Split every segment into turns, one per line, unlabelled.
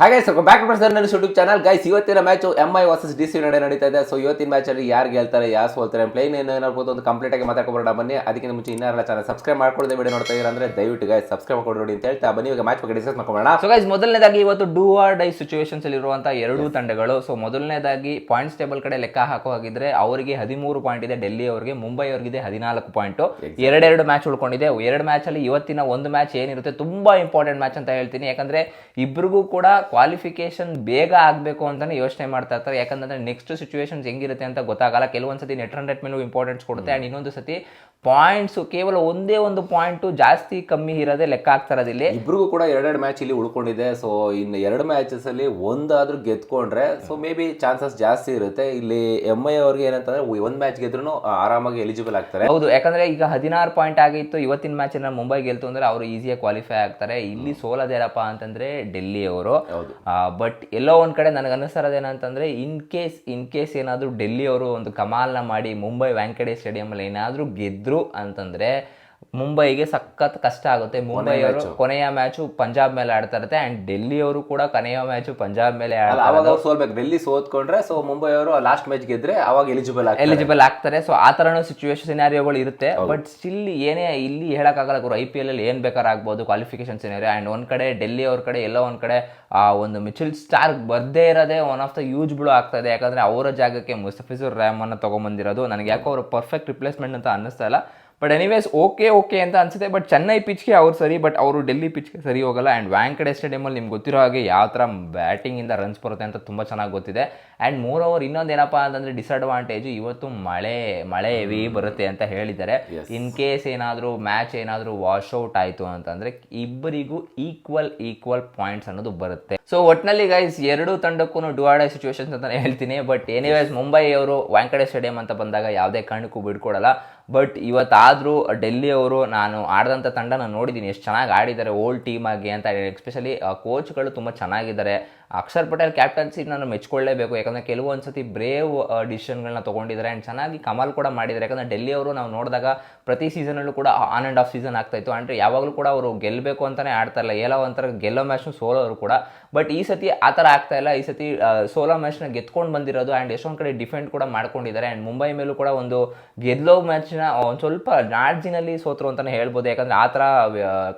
ಹಾಗೆ ಸ್ವಲ್ಪ back sir ನನ್ನ ಯೂಟ್ಯೂಬ್ ಚಾನಲ್ ಗೈಸ್ ಇವತ್ತಿನ match M I versus D C ನಡೆ ನಡೀತಾ ಇದೆ. ಸೊ ಇವತ್ತಿನ ಮ್ಯಾಚ್ ಅಲ್ಲಿ ಯಾರು ಗೆಲ್ತಾರೆ ಯಾರು ಸೋಲ್ತಾರೆ ಪ್ಲೇನ್ ಏನು ಏನಾಗ್ಬೋದು ಒಂದು ಕಂಪ್ಲೀಟ್ ಆಗಿ ಮಾತಾಡ್ಕೊಬೋಣ ಬನ್ನಿ ಅದಕ್ಕಿಂತ ಮುಂಚೆ ಇನ್ನಾರಲ್ಲ ಚಾನಲ್ ಸಬ್ಸ್ಕ್ರೈಬ್ ಮಾಡ್ಕೊಳ್ಳದೆ ವಿಡಿಯೋ ನೋಡ್ತಾ ಇದ್ದೀರಾ ಅಂದ್ರೆ ದಯವಿಟ್ಟು ಗೈಸ್ ಸಬ್ಸ್ಕ್ರೈಬ್ ಮಾಡ್ಕೊಂಡು ನೋಡಿ ಅಂತ ಹೇಳ್ತಾ ಬನ್ನಿ. ಇವಾಗ ಮ್ಯಾಚ್ ಬಗ್ಗೆ ಡಿಸ್ಕಸ್ ಮಾಡ್ಕೊಳ್ಳೋಣ
ಸೊ ಗೈಸ್ ಮೊದಲನೇದಾಗಿ ಇವತ್ತು ಡೂ ಆರ್ ಡೈ ಸಿಚುವೇಶನ್ಸ್ ಅಲ್ಲಿ ಇರುವಂತಹ ಎರಡು ತಂಡಗಳು. ಸೊ ಮೊದಲನೇದಾಗಿ ಪಾಯಿಂಟ್ಸ್ ಟೇಬಲ್ ಕಡೆ ಲೆಕ್ಕ ಹಾಕೋ ಹಾಗಿದ್ರೆ ಅವರಿಗೆ ಹದಿಮೂರು ಪಾಯಿಂಟ್ ಇದೆ ಡೆಲ್ಲಿ ಅವರಿಗೆ ಮುಂಬೈ ಅವರಿಗಿದೆ ಹದಿನಾಲ್ಕು ಪಾಯಿಂಟ್ ಎರಡೆರಡು ಮ್ಯಾಚ್ ಉಳ್ಕೊಂಡಿದೆ. ಎರಡು ಮ್ಯಾಚ್ ಅಲ್ಲಿ ಇವತ್ತಿನ ಒಂದು ಮ್ಯಾಚ್ ಏನಿರುತ್ತೆ ತುಂಬಾ ಇಂಪಾರ್ಟೆಂಟ್ ಮ್ಯಾಚ್ ಅಂತ ಹೇಳ್ತೀನಿ. ಯಾಕಂದ್ರೆ ಇಬ್ರಿಗೂ ಕೂಡ ಕ್ವಾಲಿಫಿಕೇಶನ್ ಬೇಗ ಆಗಬೇಕು ಅಂತಲೇ ಯೋಚನೆ ಮಾಡ್ತಾ ಇರ್ತಾರೆ. ಯಾಕಂದ್ರೆ ನೆಕ್ಸ್ಟ್ ಸಿಚುವೇಷನ್ಸ್ ಹೆಂಗಿರುತ್ತೆ ಅಂತ ಗೊತ್ತಾಗಲ್ಲ. ಕೆಲವೊಂದು ಸತಿ ನೆಟ್ ರನ್ ರೇಟ್ ಮೇಲೂ ಇಂಪಾರ್ಟೆನ್ಸ್ ಕೊಡುತ್ತೆ ಆ್ಯಂಡ್ ಇನ್ನೊಂದು ಸತಿ ಪಾಯಿಂಟ್ಸು ಕೇವಲ ಒಂದೇ ಒಂದು ಪಾಯಿಂಟು ಜಾಸ್ತಿ ಕಮ್ಮಿ ಇರೋದೇ ಲೆಕ್ಕ ಆಗ್ತಾ ಇರೋದಿಲ್ಲ
ಇಬ್ರಿಗೂ ಕೂಡ ಎರಡೆರಡು ಮ್ಯಾಚ್ ಇಲ್ಲಿ ಉಳ್ಕೊಂಡಿದೆ. ಸೊ ಇನ್ನು ಎರಡು ಮ್ಯಾಚಸ್ ಒಂದಾದರೂ ಒಂದಾದ್ರೂ ಗೆದ್ಕೊಂಡ್ರೆ ಸೊ ಮೇ ಬಿ ಚಾನ್ಸಸ್ ಜಾಸ್ತಿ ಇರುತ್ತೆ. ಇಲ್ಲಿ ಎಂ ಐ ಅವ್ರಿಗೆ ಏನಂತಂದ್ರೆ ಒಂದು ಮ್ಯಾಚ್ ಗೆದ್ರೂ ಆರಾಮಾಗಿ ಎಲಿಜಿಬಲ್ ಆಗ್ತಾರೆ.
ಹೌದು ಯಾಕಂದ್ರೆ ಈಗ ಹದಿನಾರು ಪಾಯಿಂಟ್ ಆಗಿತ್ತು. ಇವತ್ತಿನ ಮ್ಯಾಚ್ ಮುಂಬೈ ಗೆಲ್ತು ಅಂದ್ರೆ ಅವರು ಈಸಿಯಾಗಿ ಕ್ವಾಲಿಫೈ ಆಗ್ತಾರೆ. ಇಲ್ಲಿ ಸೋಲೋದೇರಪ್ಪ ಅಂತಂದ್ರೆ ಡೆಲ್ಲಿ ಅವರು ಬಟ್ ಎಲ್ಲೋ ಒಂದು ಕಡೆ ನನಗೆ ಅನ್ನಿಸ್ತಾರದು ಏನಂತಂದ್ರೆ ಇನ್ ಕೇಸ್ ಇನ್ ಕೇಸ್ ಏನಾದರೂ ಡೆಲ್ಲಿ ಅವರು ಒಂದು ಕಮಾಲ್ನ ಮಾಡಿ ಮುಂಬೈ ವ್ಯಾಂಕಟೇಶ್ ಸ್ಟೇಡಿಯಮಲ್ಲಿ ಏನಾದರೂ ಗೆದ್ದರು ಅಂತಂದ್ರೆ ಮುಂಬೈಗೆ ಸಖತ್ ಕಷ್ಟ ಆಗುತ್ತೆ. ಮುಂಬೈ ಅವರು ಕೊನೆಯ ಮ್ಯಾಚು ಪಂಜಾಬ್ ಮೇಲೆ ಆಡ್ತಾ ಇರುತ್ತೆ. ಅಂಡ್ ಡೆಲ್ಲಿ ಅವರು ಕೂಡ ಕೊನೆಯ ಮ್ಯಾಚು ಪಂಜಾಬ್ ಮೇಲೆ
ಅವಾಗ ಅವ್ರು ಸೋಲ್ಬೇಕು. ಡೆಲ್ಲಿ ಸೋತ್ಕೊಂಡ್ರೆ ಸೊ ಮುಂಬೈ ಅವರು ಲಾಸ್ಟ್ ಮ್ಯಾಚ್ ಗೆದ್ರೆ ಅವಾಗ ಎಲಿಜಿಬಲ್ ಆಗ್ತಾರೆ.
ಎಲಿಜಿಬಲ್ ಆಗ್ತಾರೆ. ಸೊ ಆ ತರನೂ ಸಿಚುವೇಶನ್ ಸಿನಾರಿಯೋಗಳು ಇರುತ್ತೆ. ಬಟ್ ಸ್ಟಿಲ್ ಏನೇ ಇಲ್ಲಿ ಹೇಳಕ್ಕಾಗಲ್ಲ ಗುರು. ಐ ಪಿ ಎಲ್ ಅಲ್ಲಿ ಏನ್ ಬೇಕಾರ ಆಗ್ಬೋದು ಕ್ವಾಲಿಫಿಕೇಶನ್ ಸಿನಾರಿಯೋ ಅಂಡ್ ಒಂದ್ ಕಡೆ ಡೆಲ್ಲಿ ಅವ್ರ ಕಡೆ ಎಲ್ಲೋ ಒಂದ್ ಕಡೆ ಆ ಒಂದು ಮಿಚಿಲ್ ಸ್ಟಾರ್ ಬರ್ದೇ ಇರೋದೇ ಒನ್ ಆಫ್ ದ ಯೂಜ್ ಬಿಳು ಆಗ್ತಾ ಇದೆ. ಯಾಕಂದ್ರೆ ಅವರ ಜಾಗಕ್ಕೆ ಮುಸ್ತಫಿಜುರ್ ಅನ್ನ ತಗೊಂಡ್ಬಂದಿರೋದು ನನಗೆ ಯಾಕೋ ಅವರು ಪರ್ಫೆಕ್ಟ್ ರಿಪ್ಲೇಸ್ಮೆಂಟ್ ಅಂತ ಅನ್ನಿಸ್ತಾ ಇಲ್ಲ. ಬಟ್ ಎನಿವೇಸ್ ಓಕೆ ಓಕೆ ಅಂತ ಅನ್ಸುತ್ತೆ. ಬಟ್ ಚೆನ್ನೈ ಪಿಚ್ಗೆ ಅವ್ರು ಸರಿ ಬಟ್ ಅವರು ಡೆಲ್ಲಿ ಪಿಚ್ಗೆ ಸರಿ ಹೋಗಲ್ಲ. ಆ್ಯಂಡ್ ವ್ಯಾಂಕಡೆ ಸ್ಟೇಡಿಯಮಲ್ಲಿ ನಿಮ್ಗೆ ಗೊತ್ತಿರೋ ಹಾಗೆ ಯಾವ ಥರ ಬ್ಯಾಟಿಂಗಿಂದ ರನ್ಸ್ ಬರುತ್ತೆ ಅಂತ ತುಂಬ ಚೆನ್ನಾಗಿ ಗೊತ್ತಿದೆ. ಆ್ಯಂಡ್ ಮೂರ್ ಓವರ್ ಇನ್ನೊಂದು ಏನಪ್ಪ ಅಂತಂದರೆ ಡಿಸ್ಅಡ್ವಾಂಟೇಜು ಇವತ್ತು ಮಳೆ ಮಳೆ ಹೆವಿ ಬರುತ್ತೆ ಅಂತ ಹೇಳಿದ್ದಾರೆ. ಇನ್ ಕೇಸ್ ಏನಾದರೂ ಮ್ಯಾಚ್ ಏನಾದರೂ ವಾಶ್ಔಟ್ ಆಯಿತು ಅಂತಂದರೆ ಇಬ್ಬರಿಗೂ ಈಕ್ವಲ್ ಈಕ್ವಲ್ ಪಾಯಿಂಟ್ಸ್ ಅನ್ನೋದು ಬರುತ್ತೆ. ಸೊ ಒಟ್ಟಿನಲ್ಲಿ ಗೈಸ್ ಎರಡು ತಂಡಕ್ಕೂ ಡುವಾಡೆ ಸಿಚುವೇಶನ್ಸ್ ಅಂತಲೇ ಹೇಳ್ತೀನಿ. ಬಟ್ ಎನಿವೇಸ್ ಮುಂಬೈ ಅವರು ವಾಂಕಡೆ ಸ್ಟೇಡಿಯಂ ಅಂತ ಬಂದಾಗ ಯಾವುದೇ ಕಾರಣಕ್ಕೂ ಬಿಡ್ಕೊಡಲ್ಲ. ಬಟ್ ಇವತ್ತಾದರೂ ಡೆಲ್ಲಿಯವರು ನಾನು ಆಡಿದಂಥ ತಂಡ ನಾನು ನೋಡಿದ್ದೀನಿ ಎಷ್ಟು ಚೆನ್ನಾಗಿ ಆಡಿದ್ದಾರೆ ಓಲ್ಡ್ ಟೀಮ್ ಆಗಿ ಅಂತ ಎಸ್ಪೆಷಲಿ ಕೋಚ್ಗಳು ತುಂಬ ಚೆನ್ನಾಗಿದ್ದಾರೆ. ಅಕ್ಷರ್ ಪಟೇಲ್ ಕ್ಯಾಪ್ಟನ್ಸಿ ನಾನು ಮೆಚ್ಕೊಳ್ಳೇಬೇಕು. ಯಾಕಂದರೆ ಕೆಲವೊಂದು ಸತಿ ಬ್ರೇವ್ ಡಿಸಿಷನ್ಗಳನ್ನ ತೊಗೊಂಡಿದ್ದಾರೆ. ಆ್ಯಂಡ್ ಚೆನ್ನಾಗಿ ಕಮಾಲ್ ಕೂಡ ಮಾಡಿದ್ದಾರೆ. ಯಾಕಂದರೆ ಡೆಲ್ಲಿ ಅವರು ನಾವು ನೋಡಿದಾಗ ಪ್ರತಿ ಸೀಸನಲ್ಲೂ ಕೂಡ ಆನ್ ಆ್ಯಂಡ್ ಆಫ್ ಸೀಸನ್ ಆಗ್ತಾಯಿತ್ತು ಆ್ಯಂಡ್ ಯಾವಾಗಲೂ ಕೂಡ ಅವರು ಗೆಲ್ಲಬೇಕು ಅಂತಲೇ ಆಡ್ತಾ ಇಲ್ಲ ಎಲ್ಲೋ ಒಂಥರ ಗೆಲ್ಲೋ ಮ್ಯಾಚ್ನು ಅವರು ಕೂಡ. ಬಟ್ ಈ ಸತಿ ಆ ಥರ ಆಗ್ತಾ ಇಲ್ಲ. ಈ ಸತಿ ಸೋಲೋ ಮ್ಯಾಚ್ನ ಗೆದ್ಕೊಂಡು ಬಂದಿರೋದು. ಆ್ಯಂಡ್ ಎಷ್ಟೊಂದು ಕಡೆ ಡಿಫೆಂಡ್ ಕೂಡ ಮಾಡ್ಕೊಂಡಿದ್ದಾರೆ. ಆ್ಯಂಡ್ ಮುಂಬೈ ಮೇಲೂ ಕೂಡ ಒಂದು ಗೆದ್ಲೋ ಮ್ಯಾಚ್ನ ಒಂದು ಸ್ವಲ್ಪ ನಾಡ್ಜಿನಲ್ಲಿ ಸೋತರು ಅಂತಲೇ ಹೇಳ್ಬೋದು. ಯಾಕಂದರೆ ಆ ಥರ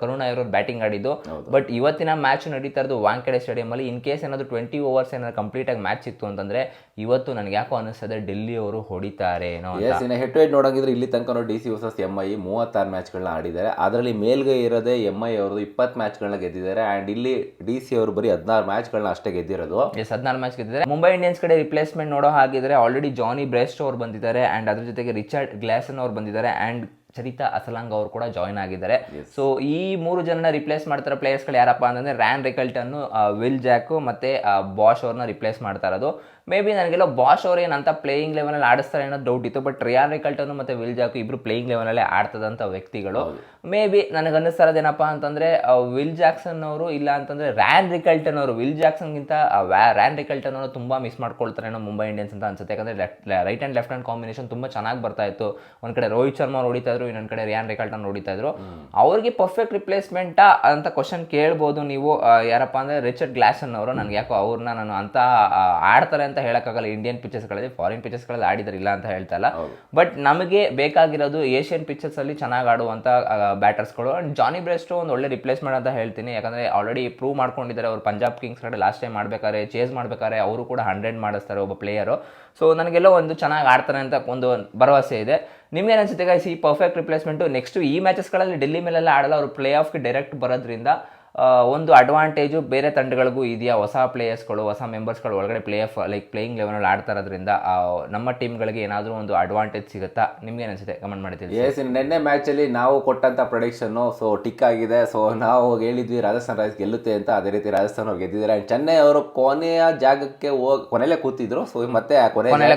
ಕರುಣ ಇರೋರು ಬ್ಯಾಟಿಂಗ್ ಆಡಿದ್ದು. ಬಟ್ ಇವತ್ತಿನ ಮ್ಯಾಚ್ ನಡೀತಾ ಇರೋದು ವಾಂಕೆಡೆ ಸ್ಟೇಡಿಯಮಲ್ಲಿ ಇನ್ ಕೇಸ್ ಏನಾದರೂ ಟ್ವೆಂಟಿ ಓವರ್ಸ್ ಏನಾದ್ರು ಕಂಪ್ಲೀಟಾಗಿ ಮ್ಯಾಚ್ ಇತ್ತು ಅಂತಂದ್ರೆ ಇವತ್ತು ನನಗೆ ಯಾಕೋ ಅನ್ನಿಸ್ತದೆ ಡೆಲ್ಲಿ ಅವರು ಹೊಡಿತಾರೆ ಏನೋ ಅಂತ.
ಎಸ್ ಇನ್ನು ಹೆಡ್ ಟು ಹೆಡ್ ನೋಡಂಗಿದ್ರೆ ಇಲ್ಲಿ ತನಕ D C versus M I ಮೂವತ್ತಾರು ಮ್ಯಾಚ್ಗಳನ್ನ ಆಡಿದ್ದಾರೆ. ಅದರಲ್ಲಿ ಮೇಲ್ಗೈ ಇರೋದೇ ಎಂ ಐ ಅವ್ರದ್ದು ಇಪ್ಪತ್ತು ಮ್ಯಾಚ್ಗಳನ್ನ ಗೆದ್ದಿದ್ದಾರೆ. ಆ್ಯಂಡ್ ಇಲ್ಲಿ ಡಿ ಸಿ ಅವರು ಬರೀ ಹದಿನಾರು ಮ್ಯಾಚ್ಗಳನ್ನ ಅಷ್ಟೇ ಗೆದ್ದಿರೋದು.
ಎಸ್ ಹದಿನಾರು ಮ್ಯಾಚ್ ಗೆದ್ದಿದ್ದಾರೆ. ಮುಂಬೈ ಇಂಡಿಯನ್ಸ್ ಕಡೆ ರಿಪ್ಲೇಸ್ಮೆಂಟ್ ನೋಡೋ ಹಾಗಿದ್ರೆ ಆಲ್ರೆಡಿ ಜಾನಿ ಬ್ರೆಸ್ಟ್ ಅವ್ರು ಬಂದಿದ್ದಾರೆ. ಆ್ಯಂಡ್ ಅದ್ರ ಜೊತೆಗೆ ರಿಚರ್ಡ್ ಗ್ಲಾಸನ್ ಅವ್ರು ಬಂದಿದ್ದಾರೆ. ಆ್ಯಂಡ್ ಚರಿತಾ ಅಸಲಾಂಗ್ ಅವರು ಕೂಡ ಜಾಯ್ನ್ ಆಗಿದ್ದಾರೆ. ಸೊ ಈ ಮೂರು ಜನನ ರಿಪ್ಲೇಸ್ ಮಾಡ್ತಾರೆ ಪ್ಲೇಯರ್ಸ್ಗಳು ಯಾರಪ್ಪ ಅಂತಂದ್ರೆ ರ್ಯಾನ್ ರಿಕಲ್ಟನ್ನು ವಿಲ್ ಜಾಕು ಮತ್ತೆ ಬಾಷ್ ಅವ್ರನ್ನ ರಿಪ್ಲೇಸ್ ಮಾಡ್ತಾ ಇರೋದು. ಮೇ ಬಿ ನನಗೆಲ್ಲ ಬಾಷ್ ಅವರು ಏನಂತ ಪ್ಲೇಯಿಂಗ್ ಲೆವೆಲಲ್ಲಿ ಆಡಿಸ್ತಾರೆ ಅನ್ನೋ ಡೌಟ್ ಇತ್ತು ಬಟ್ ರಿಯಾನ್ ರಿಕಲ್ಟನು ಮತ್ತು ವಿಲ್ ಜಾಕು ಇಬ್ಬರು ಪ್ಲೇಯಿಂಗ್ ಲೆವೆಲಲ್ಲೇ ಆಡ್ತದಂಥ ವ್ಯಕ್ತಿಗಳು. ಮೇ ಬಿ ನನಗೆ ಅನ್ನಿಸ್ತಾರದೇನಪ್ಪ ಅಂತಂದರೆ ಅಂತಂದ್ರೆ ವಿಲ್ ಜಾಕ್ಸನ್ ಅವರು ಇಲ್ಲ ಅಂತಂದ್ರೆ ರ್ಯಾನ್ ರಿಕಲ್ಟನ್ ಅವರು ವಿಲ್ ಜಾಕ್ಸನ್ಗಿಂತ ರ್ಯಾನ್ ರಿಕಲ್ಟನ್ ಅವರು ತುಂಬಾ ಮಿಸ್ ಮಾಡ್ಕೊಳ್ತಾರೆ ಏನೋ ಮುಂಬೈ ಇಂಡಿಯನ್ಸ್ ಅಂತ ಅನ್ಸುತ್ತೆ. ಯಾಕಂದ್ರೆ right and left hand combination ತುಂಬ ಚೆನ್ನಾಗಿ ಬರ್ತಾ ಇತ್ತು. ಒಂದು ಕಡೆ ರೋಹಿತ್ ಶರ್ಮಾ ಅವ್ರು ಹೊಡಿತಾ ಇದ್ರು ಇನ್ನೊಂದ್ ಕಡೆ ರಿಯಾನ್ ರಿಕಲ್ಟನ್ ಹೊಡಿತಾ ಇದ್ರು. ಅವ್ರಿಗೆ ಪರ್ಫೆಕ್ಟ್ ರಿಪ್ಲೇಸ್ಮೆಂಟಾ ಅಂತ ಕ್ವಶನ್ ಕೇಳ್ಬೋದು ನೀವು ಯಾರಪ್ಪ ಅಂದ್ರೆ ರಿಚರ್ಡ್ ಗ್ಲಾಸನ್ ಅವರು. ನನಗೆ ಯಾಕೋ ಅವ್ರನ್ನ ನಾನು ಅಂತ ಆಡ್ತಾರೆ ಅಂತ ಹೇಳಕ್ಕಾಗಲ್ಲ. ಇಂಡಿಯನ್ ಪಿಕ್ಚರ್ಸ್ಗಳಲ್ಲಿ ಫಾರಿನ್ ಪಿಕ್ಚರ್ಸ್ಗಳಲ್ಲಿ ಆಡಿದಾರೆ ಇಲ್ಲ ಅಂತ ಹೇಳ್ತಲ್ಲ ಬಟ್ ನಮಗೆ ಬೇಕಾಗಿರೋದು ಏಷ್ಯನ್ ಪಿಕ್ಚರ್ಸಲ್ಲಿ ಅಲ್ಲಿ ಚೆನ್ನಾಗಿ ಆಡುವಂಥ ಬ್ಯಾಟರ್ಸ್ಗಳು ಆ್ಯಂಡ್ ಜಾನಿ ಬ್ರೆಸ್ಟು ಒಂದು ಒಳ್ಳೆ ರಿಪ್ಲೇಸ್ಮೆಂಟ್ ಅಂತ ಹೇಳ್ತೀನಿ. ಯಾಕಂದರೆ ಆಲ್ರೆಡಿ ಪ್ರೂವ್ ಮಾಡ್ಕೊಂಡಿದ್ದಾರೆ ಅವರು ಪಂಜಾಬ್ ಕಿಂಗ್ಸ್ ಕಡೆ. ಲಾಸ್ಟ್ ಟೈಮ್ ಮಾಡ್ಬೇಕಾದ್ರೆ ಚೇಸ್ ಮಾಡ್ಬೇಕಾದ್ರೆ ಅವರು ಕೂಡ ಹಂಡ್ರೆಡ್ ಮಾಡಿಸ್ತಾರೆ ಒಬ್ಬ ಪ್ಲೇಯರು ಸೊ ನನಗೆಲ್ಲ ಒಂದು ಚೆನ್ನಾಗಿ ಆಡ್ತಾರೆ ಅಂತ ಒಂದು ಭರವಸೆ ಇದೆ. ನಿಮ್ಗೆ ಅನ್ಸುತ್ತೆ ಗೈಸ್ ಈ ಪರ್ಫೆಕ್ಟ್ ರಿಪ್ಲೇಸ್ಮೆಂಟು ನೆಕ್ಸ್ಟ್ ಈ ಮ್ಯಾಚಸ್ಗಳಲ್ಲಿ ಡೆಲ್ಲಿ ಮೇಲೆಲ್ಲ ಆಡಲ್ಲ ಅವರು ಪ್ಲೇ ಆಫ್ಗೆ ಡೈರೆಕ್ಟ್ ಬರೋದ್ರಿಂದ ಒಂದು ಅಡ್ವಾಂಟೇಜು ಬೇರೆ ತಂಡಗಳಿಗೂ ಇದೆಯಾ? ಹೊಸ ಪ್ಲೇಯರ್ಸ್ಗಳು ಹೊಸ ಮೆಂಬರ್ಸ್ಗಳು ಒಳಗಡೆ ಪ್ಲೇ ಆಫ್ ಲೈಕ್ ಪ್ಲೇಯಿಂಗ್ ಲೆವೆನಲ್ಲಿ ಆಡ್ತಾ ಇರೋದ್ರಿಂದ ನಮ್ಮ ಟೀಮ್ಗಳಿಗೆ ಏನಾದರೂ ಒಂದು ಅಡ್ವಾಂಟೇಜ್ ಸಿಗುತ್ತಾ? ನಿಮ್ಗೆ ಅನಿಸುತ್ತೆ? ಕಮೆಂಟ್ ಮಾಡ್ತೀವಿ
ಎಸ್ ನಿನ್ನೆ ಮ್ಯಾಚಲ್ಲಿ ನಾವು ಕೊಟ್ಟಂಥ ಪ್ರೊಡಿಕ್ಷನ್ನು ಸೊ ಟಿಕ್ ಆಗಿದೆ. ಸೊ ನಾವು ಹೇಳಿದ್ವಿ ರಾಜಸ್ಥಾನ್ ರಾಯಲ್ಸ್ ಗೆಲ್ಲುತ್ತೆ ಅಂತ. ಅದೇ ರೀತಿ ರಾಜಸ್ಥಾನ್ ಅವ್ರು ಗೆದ್ದಿದ್ದಾರೆ. ಆ್ಯಂಡ್ ಚೆನ್ನೈ ಅವರು ಕೊನೆಯ ಜಾಗಕ್ಕೆ ಹೋಗಿ ಕೊನೆಯಲ್ಲೇ ಕೂತಿದ್ರು. ಸೊ ಮತ್ತೆ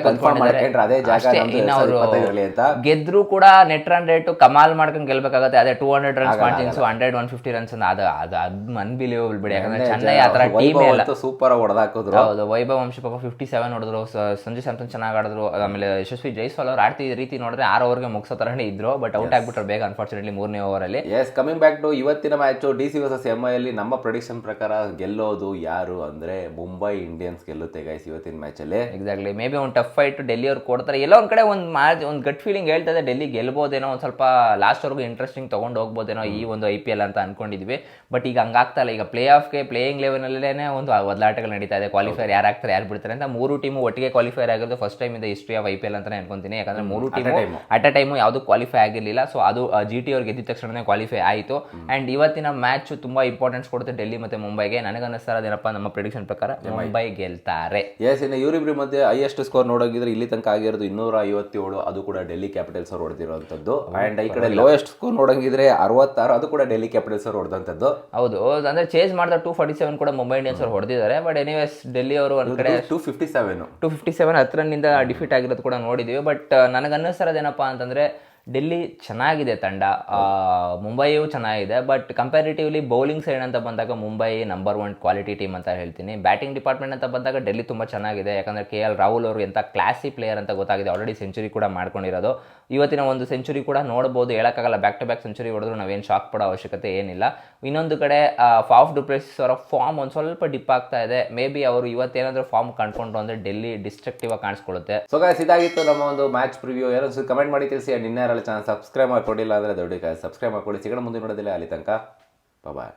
ಕನ್ಫರ್ಮ್ ಮಾಡ್ಕೊಂಡ್ರೆ ಅದೇ ಜಾಗ ಅಂತ.
ಗೆದ್ರು ಕೂಡ ನೆಟ್ ರನ್ ರೇಟ್ ಕಮಾಲ್ ಮಾಡ್ಕೊಂಡು ಗೆಲ್ಲಬೇಕಾಗುತ್ತೆ ಅದೇ ಟೂ ಹಂಡ್ರೆಡ್ ರನ್ಸ್ ಮಾಡ್ತೀನಿ. So hundred one fifty runs ಅದು ಅದು ಅದ್ ಅನ್ಬಿಲಿಯಬಲ್ ಬಿಡಿ. ಯಾಕಂದ್ರೆ ಚೆನ್ನೈ ಆ ಥರ ಟೀಮ್ ಇಲ್ಲ.
ಸೂಪರ್ ಹೊಡೆದಾಕಿದ್ರು.
ಹೌದು ವೈಭವ್ ವಂಶ ಪಾಪ ಫಿಫ್ಟಿ ಸೆವೆನ್ ಹೊಡೆದ್ರು ಸಂಜು ಸ್ಯಾಮ್ಸನ್ ಚೆನ್ನಾಗಿ ಆಡಿದ್ರು ಆಮೇಲೆ ಯಶಸ್ವಿ ಜೈಸ್ವಾಲ್ ಅವ್ರು ಆಡ್ತಿದ್ದ ರೀತಿ ನೋಡಿದ್ರೆ ಆರು ಓವರ್ಗೆ ಮುಗಿಸೋ ತರನೇ ಇದ್ರು ಬಟ್ ಔಟ್ ಆಗ್ಬಿಟ್ರು ಬೇಗ ಅನ್ಫಾರ್ಚುನೇಟ್ಲಿ ಮೂರನೇ ಓವರಲ್ಲಿ
ಎಸ್ ಕಮಿಂಗ್ ಬ್ಯಾಕ್ ಟು ಇವತ್ತಿನ match D C versus M I ಅಲ್ಲಿ ನಮ್ಮ ಪ್ರೊಡಿಕ್ಷನ್ ಪ್ರಕಾರ ಗೆಲ್ಲೋದು ಯಾರು ಅಂದ್ರೆ ಮುಂಬೈ ಇಂಡಿಯನ್ಸ್ ಗೆಲ್ಲುತ್ತೆ ಗೈಸ್ ಇವತ್ತಿನ ಮ್ಯಾಚಲ್ಲಿ
ಎಕ್ಸಾಕ್ಟ್ಲಿ ಮೇ ಬಿ ಒಂದು ಟಫ್ ಫೈಟ್ ಡೆಲ್ಲಿ ಅವ್ರು ಕೊಡ್ತಾರೆ. ಎಲ್ಲೋ ಒಂದ್ ಕಡೆ ಒಂದು ಮ್ಯಾಚ್ ಒಂದು ಗಟ್ ಫೀಲಿಂಗ್ ಹೇಳ್ತದೆ ಡೆಲ್ಲಿ ಗೆಲ್ಬೋದೇನೋ ಒಂದು ಸ್ವಲ್ಪ ಲಾಸ್ಟ್ವರೆಗೂ ಇಂಟ್ರೆಸ್ಟಿಂಗ್ ತಗೊಂಡು ಹೋಗ್ಬೋದೇನೋ ಈ ಒಂದು ಐ ಪಿ ಎಲ್ ಅಂತ ಅನ್ಕೊಂಡಿದ್ವಿ. ಬಟ್ ಈಗ ಹಂಗಾಗ್ತಾ ಇಲ್ಲ ಈಗ ಪ್ಲೇ ಆಫ್ಗೆ ಪ್ಲೇಯಿಂಗ್ ಲೆವೆನಲ್ಲೇ ಒಂದು ಒದಲಾಟಗಳು ನಡೀತಾ ಇದೆ. ಕ್ವಾಲಿಫೈರ್ ಯಾರು ಆಗ್ತಾರೆ ಯಾರು ಬಿಡ್ತಾರೆ ಅಂತ ಮೂರು ಟೀಮು ಒಟ್ಟಿಗೆ ಕ್ವಾಲಿಫೈರ್ ಆಗಿರೋದು ಫಸ್ಟ್ ಟೈಮ್ ಇದೆ history of I P L ಅಂತಾನೆ ಅನ್ಕೊಂತೀನಿ. ಯಾಕಂದ್ರೆ ಮೂರು ಟೀಮು ಅಟ್ ಅ ಟೈಮು ಯಾವುದು ಕ್ವಾಲಿಫೈ ಆಗಿರಲಿಲ್ಲ. ಸೊ ಅದು ಜಿ ಟಿ ಅವ್ರು ಗೆದ್ದಿದ ತಕ್ಷಣನೇ ಕ್ವಾಲಿಫೈ ಆಯಿತು. ಆ್ಯಂಡ್ ಇವತ್ತಿನ ಮ್ಯಾಚ್ ತುಂಬ ಇಂಪಾರ್ಟೆನ್ಸ್ ಕೊಡುತ್ತೆ ಡೆಲ್ಲಿ ಮತ್ತು ಮುಂಬೈಗೆ ನನಗನ್ನಿಸ್ತಾರದೇನಪ್ಪ ನಮ್ಮ ಪ್ರಿಡಿಕ್ಷನ್ ಪ್ರಕಾರ ಮುಂಬೈ ಗೆಲ್ತಾರೆ.
ಎಸ್ ಇನ್ನು ಇವರಿಬ್ರಿ ಮಧ್ಯೆ ಹೈಯೆಸ್ಟ್ ಸ್ಕೋರ್ ನೋಡೋಗಿದ್ರೆ ಇಲ್ಲಿ ತನಕ ಆಗಿರೋದು ಇನ್ನೂರ ಐವತ್ತೇಳು ಅದು ಕೂಡ ಡೆಲ್ಲಿ ಕ್ಯಾಪಿಟಲ್ಸ್ ಅವ್ರು ಹೊಡೆದಿರುವಂಥದ್ದು. ಅಂಡ್ ಈ ಕಡೆ ಲೋಯೆಸ್ಟ್ ಸ್ಕೋರ್ ನೋಡೋಂಗಿದ್ರೆ ಅರವತ್ತಾರು ಅದು ಕೂಡ ಡೆಲ್ಲಿ ಕ್ಯಾಪಿಟಲ್ಸ್ ಅವ್ರು ಹೊಡೆದಂಥದ್ದು.
ಹೌದು. ಅಂದ್ರೆ ಚೇಂಜ್ ಮಾಡಿದ ಟೂ ಫಾರ್ಟಿ ಸೆವೆನ್ ಕೂಡ ಮುಂಬೈ ಇಂಡಿಯನ್ಸ್ ಅವರು ಹೊಡೆದಿದ್ದಾರೆ. ಬಟ್ ಎನಿವೇಸ್ ಡೆಲ್ಲಿ ಅವರು ಒಂದ್ ಕಡೆ
two fifty seven
two fifty seven ಹತ್ರನಿಂದ defeat ಆಗಿರೋದು ಕೂಡ ನೋಡಿದ್ದೀವಿ ಬಟ್ ನನಗೆ ಅನ್ನಿಸ್ತಾರದು ಏನಪ್ಪ ಅಂತಂದ್ರೆ ಡೆಲ್ಲಿ ಚೆನ್ನಾಗಿದೆ ತಂಡ. ಮುಂಬೈಯು ಮುಂಬೈಯೂ ಚೆನ್ನಾಗಿದೆ. ಬಟ್ ಕಂಪ್ಯಾರಿಟಿವ್ಲಿ ಬೌಲಿಂಗ್ ಸೈಡ್ ಅಂತ ಬಂದಾಗ Mumbai number one quality team ಅಂತ ಹೇಳ್ತೀನಿ. ಬ್ಯಾಟಿಂಗ್ ಡಿಪಾರ್ಟ್ಮೆಂಟ್ ಅಂತ ಬಂದಾಗ ಡೆಲ್ಲಿ ತುಂಬ ಚೆನ್ನಾಗಿದೆ. ಯಾಕಂದರೆ ಕೆ ಎಲ್ ರಾಹುಲ್ ಅವರು ಎಂಥ ಕ್ಲಾಸಿ ಪ್ಲೇಯರ್ ಅಂತ ಗೊತ್ತಾಗಿದೆ. ಆಲ್ರೆಡಿ ಸೆಂಚುರಿ ಕೂಡ ಮಾಡ್ಕೊಂಡಿರೋದು. ಇವತ್ತಿನ ಒಂದು ಸೆಂಚುರಿ ಕೂಡ ನೋಡ್ಬೋದು, ಹೇಳೋಕ್ಕಾಗಲ್ಲ. ಬ್ಯಾಕ್ ಟು ಬ್ಯಾಕ್ ಸೆಂಚುರಿ ಹೊಡೆದ್ರು ನಾವೇನು ಶಾಕ್ ಪಡೋ ಅವಶ್ಯಕತೆ ಏನಿಲ್ಲ. ಇನ್ನೊಂದು ಕಡೆ ಫಾಫ್ ಡುಪ್ಲೇಸ್ ಅವರ ಫಾರ್ಮ್ ಒಂದು ಸ್ವಲ್ಪ ಡಿಪ್ ಆಗ್ತಾ ಇದೆ. ಮೇ ಬಿ ಅವರು ಇವತ್ತೇನಾದರೂ ಫಾರ್ಮ್ ಕಂಡ್ಕೊಂಡ್ರು ಅಂದರೆ ಡೆಲ್ಲಿ ಡಿಸ್ಟ್ರಕ್ಟಿವ್ ಆಗಿ ಕಾಣಿಸ್ಕೊಳ್ಳುತ್ತೆ.
ಸೊ ಗಾಯ್ಸ್ ಇದಾಗಿತ್ತು ನಮ್ಮ ಒಂದು ಮ್ಯಾಚ್ ಪ್ರಿವ್ಯೂ ಏನೋ ಕಮೆಂಟ್ ಮಾಡಿ ತಿಳಿಸಿ ನಿನ್ನೆ ಚಾನಲ್ ಸಬ್ಸ್ಕ್ರೈಬ್ ಮಾಡ್ಕೊಂಡಿಲ್ಲ ಅಂದರೆ ದೊಡ್ಡ ಸಬ್ಸ್ಕ್ರೈಬ್ ಮಾಡ್ಕೊಳ್ಳಿ ಸಿಗೋಣ ಮುಂದೆ ನೋಡೋದಿಲ್ಲ ಅಲ್ಲಿ ತನಕ. ಬಾಯ್